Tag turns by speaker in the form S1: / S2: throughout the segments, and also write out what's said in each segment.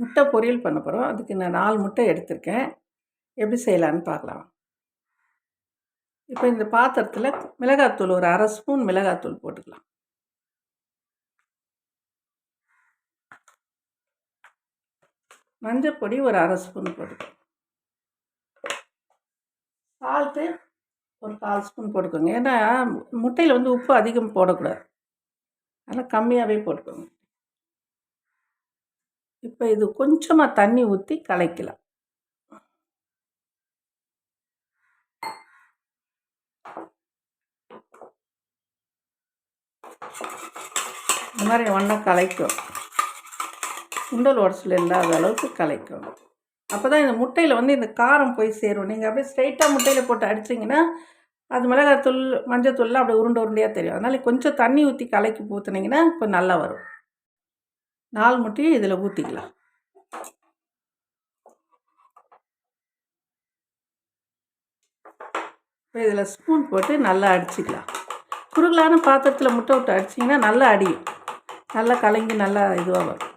S1: முட்டை பொரியல் பண்ண போகிறோம் அதுக்கு நான் நாலு முட்டை எடுத்திருக்கேன். எப்படி செய்யலான்னு பார்க்கலாம். இப்போ இந்த பாத்திரத்தில் மிளகாத்தூள் ஒரு அரை ஸ்பூன் மிளகாத்தூள் போட்டுக்கலாம். மஞ்சள் பொடி ஒரு அரை ஸ்பூன் போட்டுக்கலாம். சால்ட்டு ஒரு கால் ஸ்பூன் போட்டுக்கோங்க. ஏன்னா முட்டையில் வந்து உப்பு அதிகம் போடக்கூடாது. அதனால் கம்மியாகவே போட்டுக்கோங்க. இப்போ இது கொஞ்சமாக தண்ணி ஊற்றி கலைக்கலாம். இந்த மாதிரி ஒன்றா கலைக்கும். சுண்டல் உடச்சல் இல்லாத அளவுக்கு கலைக்கும். அப்போ தான் இந்த முட்டையில் வந்து இந்த காரம் போய் சேரும். நீங்கள் அப்படியே ஸ்ட்ரைட்டாக முட்டையில் போட்டு அடிச்சிங்கன்னா அது மிளகாத்தூள் மஞ்சத்தூள்லாம் அப்படியே உருண்டை உருண்டையாக தெரியும். அதனால் கொஞ்சம் தண்ணி ஊற்றி கலக்கி ஊற்றுனீங்கன்னா கொஞ்சம் நல்லா வரும். நாலு முட்டையும் இதில் ஊற்றிக்கலாம் இப்போ இதில் ஸ்பூன் போட்டு நல்லா அடிச்சிக்கலாம். குறுகலான பாத்திரத்தில் முட்டை விட்டு அடிச்சிங்கன்னா நல்லா அடியும். நல்லா கலங்கி நல்லா இதுவாக வரும்.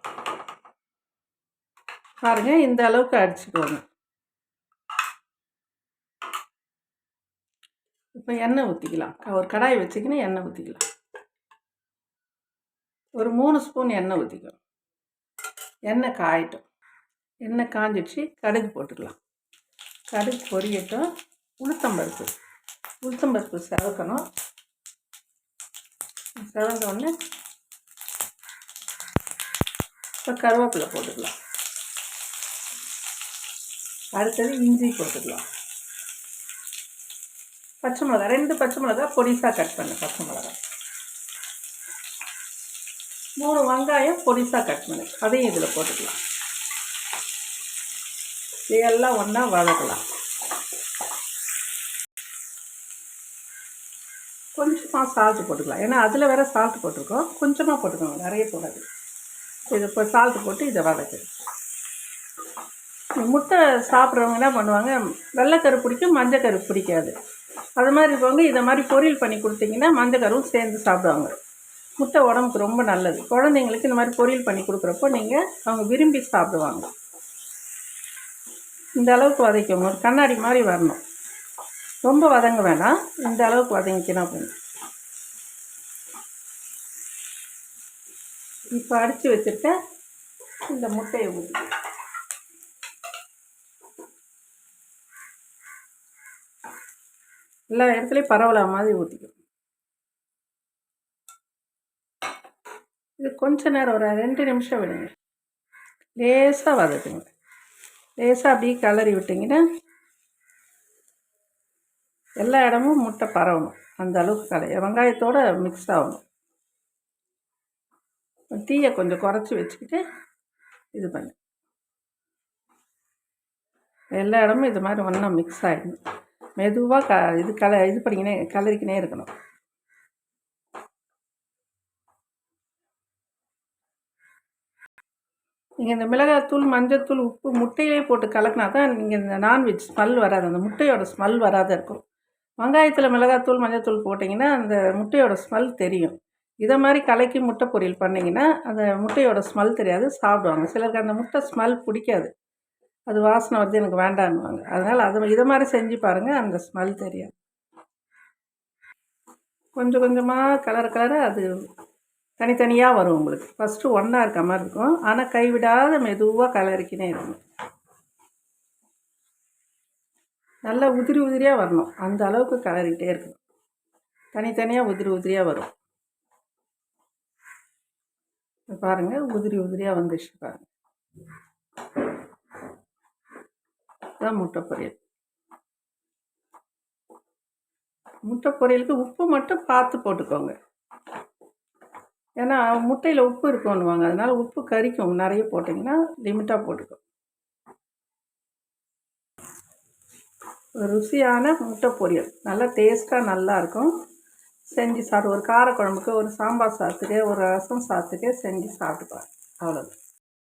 S1: பாருங்கள் இந்த அளவுக்கு அடிச்சுக்கோங்க. இப்போ எண்ணெய் ஊற்றிக்கலாம் ஒரு கடாய் வச்சிக்கின்னு எண்ணெய் ஊற்றிக்கலாம் ஒரு மூணு ஸ்பூன் எண்ணெய் ஊற்றிக்கலாம் எண்ணெய் காயட்டும். எண்ணெய் காஞ்சிடுச்சு கடுகு போட்டுக்கலாம். கடுகு பொரியட்டும். உளுத்தம்பருப்பு. உளுத்தம்பருப்பு செவக்கணும். செவந்தோடனே இப்போ கருவேப்பிலை போட்டுக்கலாம். அடுத்தது இஞ்சி போட்டுக்கலாம். பச்சை மிளகா ரெண்டு பச்சை மிளகா பொடிசாக கட் பண்ணு பச்சை மிளகா. மூணு வெங்காயம் பொடிசாக கட் பண்ணு. அதையும் இதில் போட்டுக்கலாம். இதெல்லாம் ஒன்றா வதக்கலாம். கொஞ்சமாக சால்ட்டு போட்டுக்கலாம். ஏன்னா அதில் வேறு சால்ட் போட்டிருக்கோம். கொஞ்சமாக போட்டுக்கோங்க. நிறைய போடாது. இது இப்போ சால்ட்டு போட்டு இதை வதக்கு. முட்டை சாப்பிட்றவங்க என்ன பண்ணுவாங்க வெள்ளைக்கரு பிடிக்கும் மஞ்சக்கரு பிடிக்காது. அது மாதிரி இருக்கவங்க இதை மாதிரி பொரியல் பண்ணி கொடுத்தீங்கன்னா மஞ்சக்கருவும் சேர்ந்து சாப்பிடுவாங்க. முட்டை உடம்புக்கு ரொம்ப நல்லது. குழந்தைங்களுக்கு இந்த மாதிரி பொரியல் பண்ணி கொடுக்குறப்போ நீங்கள் அவங்க விரும்பி சாப்பிடுவாங்க. இந்த அளவுக்கு வதக்கணும் ஒரு கண்ணாடி மாதிரி வரணும். ரொம்ப வதங்க வேணாம். இந்த அளவுக்கு வதங்கிக்கணும் அப்படின்னு. இப்போ அடித்து வச்சுருக்க இந்த முட்டையை ஊற்றி எல்லா இடத்துலையும் பரவலா மாதிரி ஊற்றிக்கணும் இது கொஞ்ச நேரம் ஒரு ரெண்டு நிமிஷம் விடுங்க. லேசாக வதக்குங்க. லேசாக அப்படியே கலரி விட்டிங்கன்னா எல்லா இடமும் முட்டை பரவணும். அந்த அளவுக்கு கலை வெங்காயத்தோடு மிக்ஸ் ஆகணும். தீயை கொஞ்சம் குறைச்சி வச்சுக்கிட்டு இது பண்ணு. எல்லா இடமும் இது மாதிரி ஒன்றா மிக்ஸ் ஆகிடணும் மெதுவாக க இது கல இது பண்ணிக்கினே கலரிக்கினே இருக்கணும். நீங்கள் இந்த மிளகாத்தூள் மஞ்சத்தூள் உப்பு முட்டையிலே போட்டு கலக்கினா தான் நீங்கள் இந்த நான்வெஜ் ஸ்மெல் வராது. அந்த முட்டையோட ஸ்மெல் வராத இருக்கும். வெங்காயத்தில் மிளகாத்தூள் மஞ்சத்தூள் போட்டிங்கன்னா அந்த முட்டையோட ஸ்மெல் தெரியும். இதை மாதிரி கலக்கி முட்டை பொரியல் பண்ணிங்கன்னா அந்த முட்டையோட ஸ்மெல் தெரியாது சாப்பிடுவாங்க. சிலருக்கு அந்த முட்டை ஸ்மெல் பிடிக்காது. அது வாசனை வருது எனக்கு வேண்டான்னுவாங்க. அதனால் அது இதை மாதிரி செஞ்சு பாருங்கள் அந்த ஸ்மெல் தெரியாது. கொஞ்சம் கொஞ்சமாக கலர் கலராக அது தனித்தனியாக வரும் உங்களுக்கு. ஃபஸ்ட்டு ஒன்றா இருக்க மாதிரி இருக்கும். ஆனால் கைவிடாத மெதுவாக கலரிக்கினே இருக்கும் நல்லா உதிரி உதிரியாக வரணும். அந்த அளவுக்கு கலரிக்கிட்டே இருக்கணும். தனித்தனியாக உதிரி உதிரியாக வரும். பாருங்கள் உதிரி உதிரியாக வந்துச்சு பாருங்கள் தான் முட்டை பொரியல் முட்டை பொரியலுக்கு உப்பு மட்டும் பார்த்து போட்டுக்கோங்க. ஏன்னா முட்டையில் உப்பு இருக்கும்னுவாங்க அதனால் உப்பு கறிக்கும் நிறைய போட்டிங்கன்னா லிமிட்டாக போட்டுக்கும். ருசியான முட்டை பொரியல். நல்லா டேஸ்ட்டாக நல்லாயிருக்கும் செஞ்சு சாப்பிட்டு ஒரு காரக்குழம்புக்கு ஒரு சாம்பார் சாதத்துக்கு ஒரு ரசம் சாதத்துக்கு செஞ்சு சாப்பிட்டுப்பாங்க அவ்வளோதான்